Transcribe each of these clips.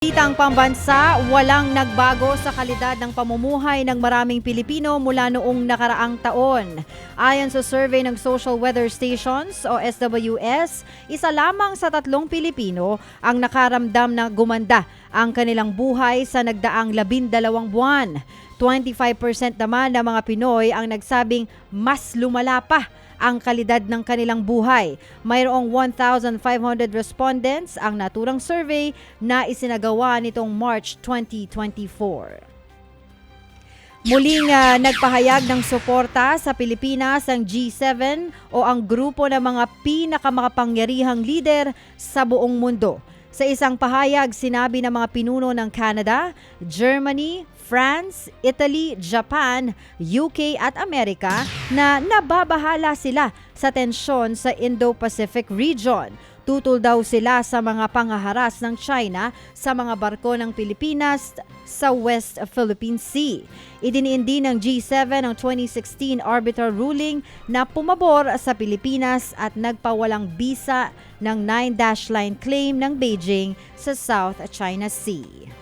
Balitang pambansa, walang nagbago sa kalidad ng pamumuhay ng maraming Pilipino mula noong nakaraang taon. Ayon sa survey ng Social Weather Stations o SWS, isa lamang sa tatlong Pilipino ang nakaramdam na gumanda ang kanilang buhay sa nagdaang labindalawang buwan. 25% naman ng mga Pinoy ang nagsabing mas lumala pa ang kalidad ng kanilang buhay. Mayroong 1,500 respondents ang naturang survey na isinagawa nitong March 2024. Muling ah, nagpahayag ng suporta sa Pilipinas ang G7 o ang grupo ng mga pinakamakapangyarihang lider sa buong mundo. Sa isang pahayag, sinabi ng mga pinuno ng Canada, Germany, France, Italy, Japan, UK at Amerika na nababahala sila sa tensyon sa Indo-Pacific region. Tutol daw sila sa mga pangaharas ng China sa mga barko ng Pilipinas sa West Philippine Sea. Idiniin din ng G7 ang 2016 arbitral ruling na pumabor sa Pilipinas at nagpawalang bisa ng 9-dash line claim ng Beijing sa South China Sea.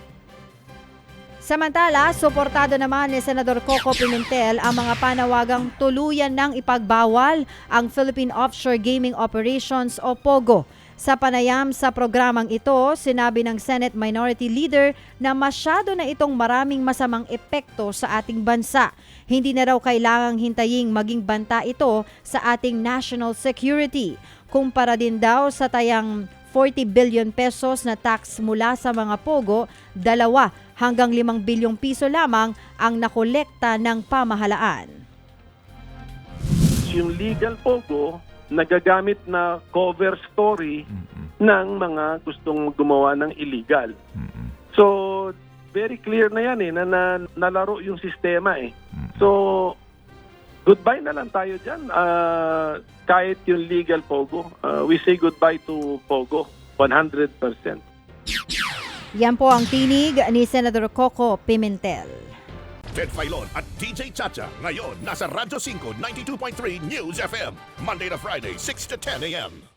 Samantala, suportado naman ni Senador Coco Pimentel ang mga panawagang tuluyan ng ipagbawal ang Philippine Offshore Gaming Operations o POGO. Sa panayam sa programang ito, sinabi ng Senate Minority Leader na masyado na itong maraming masamang epekto sa ating bansa. Hindi na raw kailangang hintaying maging banta ito sa ating national security. Kumpara din daw sa tayang 40 billion pesos na tax mula sa mga pogo, dalawa hanggang 5 bilyong piso lamang ang nakolekta ng pamahalaan. yung legal pogo nagagamit na cover story ng mga gustong gumawa ng illegal. So, very clear na yan eh, na, na nalaro yung sistema eh. So, goodbye na lang tayo dyan. Ah, kahit yung legal pogo, ah, we say goodbye to pogo, 100%. Yan po ang tinig ni Senador Coco Pimentel. Ted Filon at DJ Chacha. Ngayon, nasa Radyo 5, 92.3 News FM. Monday to Friday, 6 to 10 a.m.